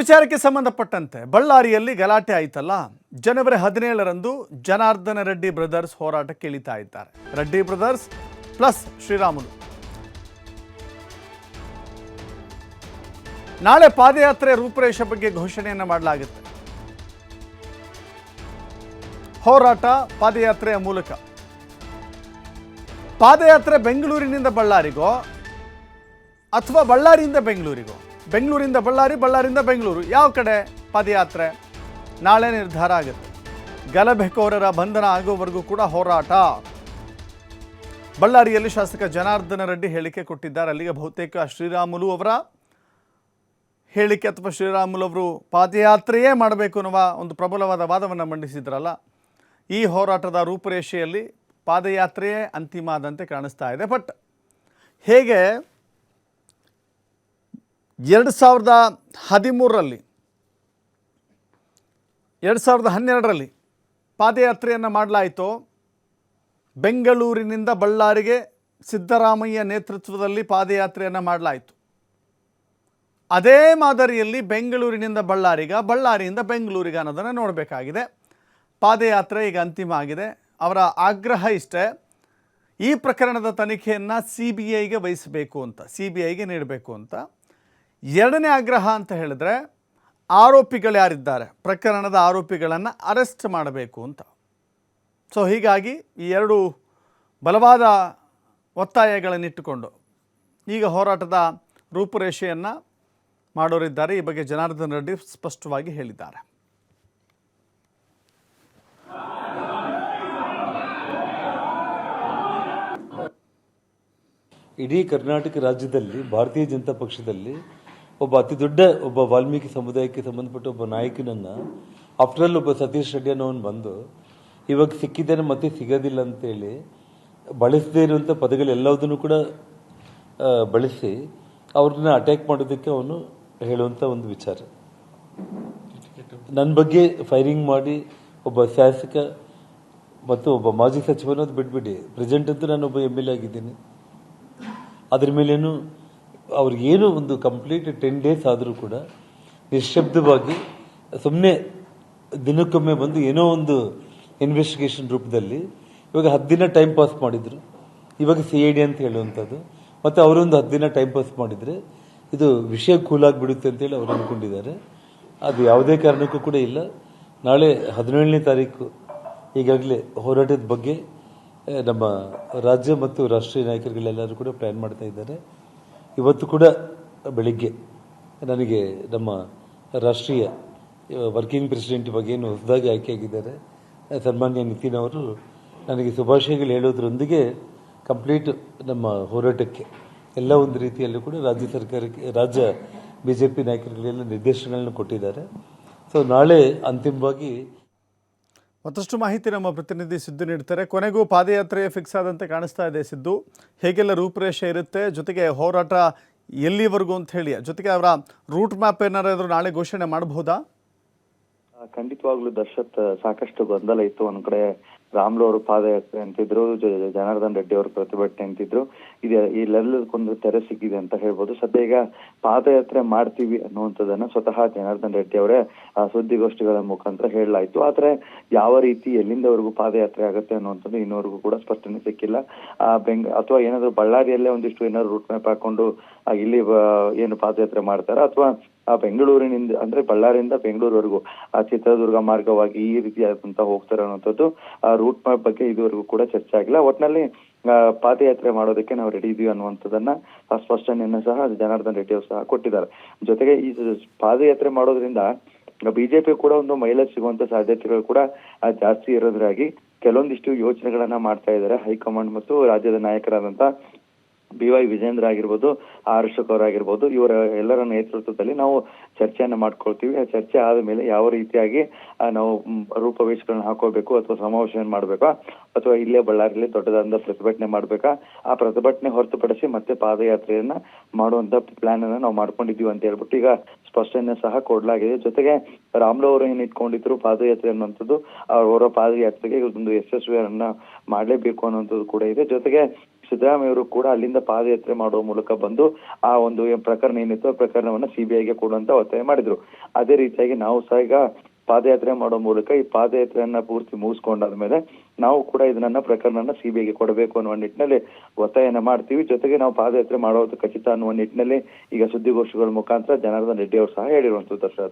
ವಿಚಾರಕ್ಕೆ ಸಂಬಂಧಪಟ್ಟಂತೆ ಬಳ್ಳಾರಿಯಲ್ಲಿ ಗಲಾಟೆ ಆಯ್ತಲ್ಲ? ಜನವರಿ ಹದಿನೇಳರಂದು ಜನಾರ್ದನ ರೆಡ್ಡಿ ಬ್ರದರ್ಸ್ ಹೋರಾಟಕ್ಕೆ ಇಳಿತಾ ಇದ್ದಾರೆ. Reddy brothers plus Sriramulu. ನಾಳೆ ಪಾದಯಾತ್ರೆ ರೂಪುರೇಷೆ ಬಗ್ಗೆ ಘೋಷಣೆಯನ್ನು ಮಾಡಲಾಗುತ್ತೆ. ಹೋರಾಟ ಪಾದಯಾತ್ರೆಯ ಮೂಲಕ. ಪಾದಯಾತ್ರೆ ಬೆಂಗಳೂರಿನಿಂದ ಬಳ್ಳಾರಿಗೋ ಅಥವಾ ಬಳ್ಳಾರಿಯಿಂದ ಬೆಂಗಳೂರಿಗೋ? ಬೆಂಗಳೂರಿಂದ ಬಳ್ಳಾರಿ, ಬಳ್ಳಾರಿಯಿಂದ ಬೆಂಗಳೂರು. ಯಾವ ಕಡೆ ಪಾದಯಾತ್ರೆ? ನಾಳೆ ನಿರ್ಧಾರ ಆಗುತ್ತೆ. ಗಲಭೆಕೋರರ ಬಂಧನ ಆಗೋವರೆಗೂ ಕೂಡ ಹೋರಾಟ. ಬಳ್ಳಾರಿಯಲ್ಲಿ ಶಾಸಕ ಜನಾರ್ದನ ರೆಡ್ಡಿ ಹೇಳಿಕೆ ಕೊಟ್ಟಿದ್ದಾರೆ. ಅಲ್ಲಿಗೆ ಬಹುತೇಕ ಶ್ರೀರಾಮುಲು ಅವರ ಹೇಳಿಕೆ ಅಥವಾ ಶ್ರೀರಾಮುಲು ಅವರು ಪಾದಯಾತ್ರೆಯೇ ಮಾಡಬೇಕು ಅನ್ನುವ ಒಂದು ಪ್ರಬಲವಾದ ವಾದವನ್ನು ಮಂಡಿಸಿದ್ರಲ್ಲ, ಈ ಹೋರಾಟದ ರೂಪುರೇಷೆಯಲ್ಲಿ ಪಾದಯಾತ್ರೆಯೇ ಅಂತಿಮ ಆದಂತೆ ಕಾಣಿಸ್ತಾ ಇದೆ. ಬಟ್ ಹೇಗೆ ಎರಡು ಸಾವಿರದ ಹದಿಮೂರರಲ್ಲಿ, ಎರಡು ಸಾವಿರದ ಹನ್ನೆರಡರಲ್ಲಿ ಪಾದಯಾತ್ರೆಯನ್ನು ಮಾಡಲಾಯಿತು. ಬೆಂಗಳೂರಿನಿಂದ ಬಳ್ಳಾರಿಗೆ ಸಿದ್ದರಾಮಯ್ಯ ನೇತೃತ್ವದಲ್ಲಿ ಪಾದಯಾತ್ರೆಯನ್ನು ಮಾಡಲಾಯಿತು. ಅದೇ ಮಾದರಿಯಲ್ಲಿ ಬೆಂಗಳೂರಿನಿಂದ ಬಳ್ಳಾರಿಗ, ಬಳ್ಳಾರಿಯಿಂದ ಬೆಂಗಳೂರಿಗ ಅನ್ನೋದನ್ನು ನೋಡಬೇಕಾಗಿದೆ. ಪಾದಯಾತ್ರೆ ಈಗ ಅಂತಿಮ ಆಗಿದೆ. ಅವರ ಆಗ್ರಹ ಇಷ್ಟೇ. ಈ ಪ್ರಕರಣದ ತನಿಖೆಯನ್ನು ಸಿ ಬಿ ಐಗೆ ವಹಿಸಬೇಕು ಅಂತ, ಸಿ ಬಿ ಐಗೆ ನೀಡಬೇಕು ಅಂತ. ಎರಡನೇ ಆಗ್ರಹ ಅಂತ ಹೇಳಿದ್ರೆ ಆರೋಪಿಗಳು ಯಾರಿದ್ದಾರೆ? ಪ್ರಕರಣದ ಆರೋಪಿಗಳನ್ನು ಅರೆಸ್ಟ್ ಮಾಡಬೇಕು ಅಂತ. ಸೊ ಹೀಗಾಗಿ ಈ ಎರಡು ಬಲವಾದ ಒತ್ತಾಯಗಳನ್ನಿಟ್ಟುಕೊಂಡು ಈಗ ಹೋರಾಟದ ರೂಪುರೇಷೆಯನ್ನು ಮಾಡೋರಿದ್ದಾರೆ. ಈ ಬಗ್ಗೆ ಜನಾರ್ದನ್ ರೆಡ್ಡಿ ಸ್ಪಷ್ಟವಾಗಿ ಹೇಳಿದ್ದಾರೆ. ಇಡೀ ಕರ್ನಾಟಕ ರಾಜ್ಯದಲ್ಲಿ, ಭಾರತೀಯ ಜನತಾ ಪಕ್ಷದಲ್ಲಿ ಒಬ್ಬ ಅತಿ ದೊಡ್ಡ ಒಬ್ಬ ವಾಲ್ಮೀಕಿ ಸಮುದಾಯಕ್ಕೆ ಸಂಬಂಧಪಟ್ಟ ಒಬ್ಬ ನಾಯಕನನ್ನ ಆಫ್ಟರ್ ಒಬ್ಬ ಸತೀಶ್ ರೆಡ್ಡಿ ಅನ್ನೋನು ಬಂದು, ಇವಾಗ ಸಿಕ್ಕಿದ್ದೇನೆ ಮತ್ತೆ ಸಿಗೋದಿಲ್ಲ ಅಂತೇಳಿ, ಬಳಸದೇ ಇರುವಂಥ ಪದಗಳೆಲ್ಲವುದನ್ನು ಕೂಡ ಬಳಸಿ ಅವ್ರನ್ನ ಅಟ್ಯಾಕ್ ಮಾಡೋದಕ್ಕೆ ಅವನು ಹೇಳುವಂಥ ಒಂದು ವಿಚಾರ. ನನ್ನ ಬಗ್ಗೆ ಫೈರಿಂಗ್ ಮಾಡಿ, ಒಬ್ಬ ಶಾಸಕ ಮತ್ತು ಒಬ್ಬ ಮಾಜಿ ಸಚಿವನೋದು ಬಿಟ್ಬಿಡಿ. ಪ್ರೆಸೆಂಟ್ ಅಂತೂ ನಾನು ಒಬ್ಬ ಎಂ ಎಲ್ ಎ ಆಗಿದ್ದೀನಿ. ಅದ್ರ ಮೇಲೇನು ಅವ್ರಿಗೇನು ಒಂದು ಕಂಪ್ಲೀಟ್ ಟೆನ್ ಡೇಸ್ ಆದರೂ ಕೂಡ ನಿಶಬ್ದವಾಗಿ ಸುಮ್ಮನೆ ದಿನಕ್ಕೊಮ್ಮೆ ಬಂದು ಏನೋ ಒಂದು ಇನ್ವೆಸ್ಟಿಗೇಷನ್ ರೂಪದಲ್ಲಿ ಇವಾಗ ಹತ್ತು ದಿನ ಟೈಮ್ ಪಾಸ್ ಮಾಡಿದರು. ಇವಾಗ ಸಿ ಐ ಡಿ ಅಂತ ಹೇಳುವಂಥದ್ದು. ಮತ್ತು ಅವರೊಂದು ಹತ್ತು ದಿನ ಟೈಮ್ ಪಾಸ್ ಮಾಡಿದರೆ ಇದು ವಿಷಯ ಕೂಲಾಗಿಬಿಡುತ್ತೆ ಅಂತೇಳಿ ಅವರು ಅಂದ್ಕೊಂಡಿದ್ದಾರೆ. ಅದು ಯಾವುದೇ ಕಾರಣಕ್ಕೂ ಕೂಡ ಇಲ್ಲ. ನಾಳೆ ಹದಿನೇಳನೇ ತಾರೀಕು ಈಗಾಗಲೇ ಹೋರಾಟದ ಬಗ್ಗೆ, ನಮ್ಮ ರಾಜ್ಯ ಮತ್ತು ರಾಷ್ಟ್ರೀಯ ನಾಯಕರುಗಳೆಲ್ಲರೂ ಕೂಡ ಪ್ಲ್ಯಾನ್ ಮಾಡ್ತಾ ಇದ್ದಾರೆ. ಇವತ್ತು ಕೂಡ ಬೆಳಿಗ್ಗೆ ನನಗೆ ನಮ್ಮ ರಾಷ್ಟ್ರೀಯ ವರ್ಕಿಂಗ್ ಪ್ರೆಸಿಡೆಂಟ್ ಬಗ್ಗೆ ಏನು ಹೊಸದಾಗಿ ಆಯ್ಕೆಯಾಗಿದ್ದಾರೆ ಸನ್ಮಾನ್ಯ ನಿತಿನ್ ಅವರು ನನಗೆ ಶುಭಾಶಯಗಳು ಹೇಳೋದ್ರೊಂದಿಗೆ ಕಂಪ್ಲೀಟ್ ನಮ್ಮ ಹೋರಾಟಕ್ಕೆ ಎಲ್ಲ ಒಂದು ರೀತಿಯಲ್ಲೂ ಕೂಡ ರಾಜ್ಯ ಸರ್ಕಾರಕ್ಕೆ, ರಾಜ್ಯ ಬಿ ಜೆ ಪಿ ನಾಯಕರುಗಳೆಲ್ಲ ನಿರ್ದೇಶನಗಳನ್ನು ಕೊಟ್ಟಿದ್ದಾರೆ. ಸೊ ನಾಳೆ ಅಂತಿಮವಾಗಿ ಮತ್ತಷ್ಟು ಮಾಹಿತಿ ನಮ್ಮ ಪ್ರತಿನಿಧಿ ಸಿದ್ದು ನೀಡ್ತಾರೆ. ಕೊನೆಗೂ ಪಾದಯಾತ್ರೆ ಫಿಕ್ಸ್ ಆದಂತೆ ಕಾಣಿಸ್ತಾ ಇದೆ ಸಿದ್ದು. ಹೇಗೆಲ್ಲ ರೂಪುರೇಷೆ ಇರುತ್ತೆ? ಜೊತೆಗೆ ಹೋರಾಟ ಎಲ್ಲಿವರೆಗೂ ಅಂತ ಹೇಳಿ. ಜೊತೆಗೆ ಅವರ ರೂಟ್ ಮ್ಯಾಪ್ ಏನಾರಾದರೂ ನಾಳೆ ಘೋಷಣೆ ಮಾಡಬಹುದಾ? ಖಂಡಿತವಾಗ್ಲೂ ದರ್ಶತ್, ಸಾಕಷ್ಟು ಗೊಂದಲ ಇತ್ತು. ಒಂದ್ ಕಡೆ ರಾಮ್ಲು ಅವರು ಪಾದಯಾತ್ರೆ ಅಂತಿದ್ರು ಜನಾರ್ದನ್ ರೆಡ್ಡಿ ಅವರು ಪ್ರತಿಭಟನೆ ಅಂತಿದ್ರು. ಇದು ಇಲ್ಲೆಲ್ಲದಕ್ಕೊಂದು ತೆರೆ ಸಿಕ್ಕಿದೆ ಅಂತ ಹೇಳ್ಬೋದು. ಸದ್ಯ ಈಗ ಪಾದಯಾತ್ರೆ ಮಾಡ್ತೀವಿ ಅನ್ನುವಂಥದ್ದನ್ನ ಸ್ವತಃ ಜನಾರ್ದನ್ ರೆಡ್ಡಿ ಅವರೇ ಸುದ್ದಿಗೋಷ್ಠಿಗಳ ಮುಖಾಂತರ ಹೇಳಲಾಯಿತು. ಆದ್ರೆ ಯಾವ ರೀತಿ ಎಲ್ಲಿಂದವರೆಗೂ ಪಾದಯಾತ್ರೆ ಆಗುತ್ತೆ ಅನ್ನುವಂಥದ್ದು ಇನ್ನೂವರೆಗೂ ಕೂಡ ಸ್ಪಷ್ಟನೆ ಸಿಕ್ಕಿಲ್ಲ. ಆ, ಬೆಂಗ್, ಅಥವಾ ಏನಾದ್ರು ಬಳ್ಳಾರಿಯಲ್ಲೇ ಒಂದಿಷ್ಟು ಏನಾದ್ರು ರೂಟ್ ಮ್ಯಾಪ್ ಹಾಕೊಂಡು ಇಲ್ಲಿ ಏನು ಪಾದಯಾತ್ರೆ ಮಾಡ್ತಾರ? ಅಥವಾ ಬೆಂಗಳೂರಿನಿಂದ, ಅಂದ್ರೆ ಬಳ್ಳಾರಿಯಿಂದ ಬೆಂಗಳೂರುವರೆಗೂ ಆ ಚಿತ್ರದುರ್ಗ ಮಾರ್ಗವಾಗಿ ಈ ರೀತಿಯಾದಂತ ಹೋಗ್ತಾರೆ ಅನ್ನೋಂಥದ್ದು, ಆ ರೂಟ್ ಮ್ಯಾಪ್ ಬಗ್ಗೆ ಇದುವರೆಗೂ ಕೂಡ ಚರ್ಚೆ ಆಗಿಲ್ಲ. ಒಟ್ನಲ್ಲಿ ಪಾದಯಾತ್ರೆ ಮಾಡೋದಕ್ಕೆ ನಾವು ರೆಡಿ ಇದೀವಿ ಅನ್ನುವಂಥದ್ದನ್ನ ಸ್ಪಷ್ಟನೆಯನ್ನ ಸಹ ಜನಾರ್ದನ್ ರೆಡ್ಡಿ ಅವರು ಸಹ ಕೊಟ್ಟಿದ್ದಾರೆ. ಜೊತೆಗೆ ಈ ಪಾದಯಾತ್ರೆ ಮಾಡೋದ್ರಿಂದ ಬಿಜೆಪಿ ಕೂಡ ಒಂದು ಮೈಲೇಜ್ ಸಿಗುವಂತ ಸಾಧ್ಯತೆಗಳು ಕೂಡ ಜಾಸ್ತಿ ಇರೋದ್ರಾಗಿ ಕೆಲವೊಂದಿಷ್ಟು ಯೋಚನೆಗಳನ್ನ ಮಾಡ್ತಾ ಇದ್ದಾರೆ ಹೈಕಮಾಂಡ್ ಮತ್ತು ರಾಜ್ಯದ ನಾಯಕರಾದಂತ ಬಿ ವೈ ವಿಜೇಂದ್ರ ಆಗಿರ್ಬೋದು, ಆರ್ ಅಶೋಕ್ ಅವರಾಗಿರ್ಬೋದು, ಇವರ ಎಲ್ಲರ ನೇತೃತ್ವದಲ್ಲಿ ನಾವು ಚರ್ಚೆಯನ್ನು ಮಾಡ್ಕೊಳ್ತೀವಿ. ಆ ಚರ್ಚೆ ಆದ ಮೇಲೆ ಯಾವ ರೀತಿಯಾಗಿ ನಾವು ರೂಪವೇಶಗಳನ್ನ ಹಾಕೋಬೇಕು ಅಥವಾ ಸಮಾವೇಶ ಮಾಡಬೇಕಾ ಅಥವಾ ಇಲ್ಲೇ ಬಳ್ಳಾರಿಯಲ್ಲಿ ದೊಡ್ಡದಾದ ಪ್ರತಿಭಟನೆ ಮಾಡಬೇಕಾ? ಆ ಪ್ರತಿಭಟನೆ ಹೊರತುಪಡಿಸಿ ಮತ್ತೆ ಪಾದಯಾತ್ರೆಯನ್ನ ಮಾಡುವಂತ ಪ್ಲಾನ್ ಅನ್ನ ನಾವು ಮಾಡ್ಕೊಂಡಿದ್ದೀವಿ ಅಂತ ಹೇಳ್ಬಿಟ್ಟು ಈಗ ಸ್ಪಷ್ಟನೆ ಸಹ ಕೊಡಲಾಗಿದೆ. ಜೊತೆಗೆ ರಾಮ್ಲೋ ಅವರು ಏನು ಇಟ್ಕೊಂಡಿದ್ರು ಪಾದಯಾತ್ರೆ ಅನ್ನುವಂಥದ್ದು, ಅವರ ಪಾದಯಾತ್ರೆಗೆ ಒಂದು ಯಶಸ್ವಿಯನ್ನ ಮಾಡಲೇಬೇಕು ಅನ್ನುವಂಥದ್ದು ಕೂಡ ಇದೆ. ಜೊತೆಗೆ ಸಿದ್ದರಾಮಯ್ಯ ಕೂಡ ಅಲ್ಲಿಂದ ಪಾದಯಾತ್ರೆ ಮಾಡುವ ಮೂಲಕ ಬಂದು ಆ ಒಂದು ಪ್ರಕರಣ ಏನಿತ್ತು ಆ ಪ್ರಕರಣವನ್ನ ಸಿಬಿಐಗೆ ಕೊಡುವಂತ ಒತ್ತಾಯ ಮಾಡಿದ್ರು. ಅದೇ ರೀತಿಯಾಗಿ ನಾವು ಸಹ ಈಗ ಪಾದಯಾತ್ರೆ ಮಾಡೋ ಮೂಲಕ ಈ ಪಾದಯಾತ್ರೆಯನ್ನ ಪೂರ್ತಿ ಮುಗಿಸ್ಕೊಂಡಾದ್ಮೇಲೆ ನಾವು ಕೂಡ ಇದನ್ನ ಪ್ರಕರಣನ ಸಿಬಿಐಗೆ ಕೊಡಬೇಕು ಅನ್ನುವ ನಿಟ್ಟಿನಲ್ಲಿ ಒತ್ತಾಯನ ಮಾಡ್ತೀವಿ. ಜೊತೆಗೆ ನಾವು ಪಾದಯಾತ್ರೆ ಮಾಡೋದು ಖಚಿತ ಅನ್ನುವ ನಿಟ್ಟಿನಲ್ಲಿ ಈಗ ಸುದ್ದಿಗೋಷ್ಠಿಗಳ ಮುಖಾಂತರ ಜನಾರ್ದನ್ ರೆಡ್ಡಿ ಅವರು ಸಹ ಹೇಳಿರುವಂತದ್ದು ದರ್ಶನ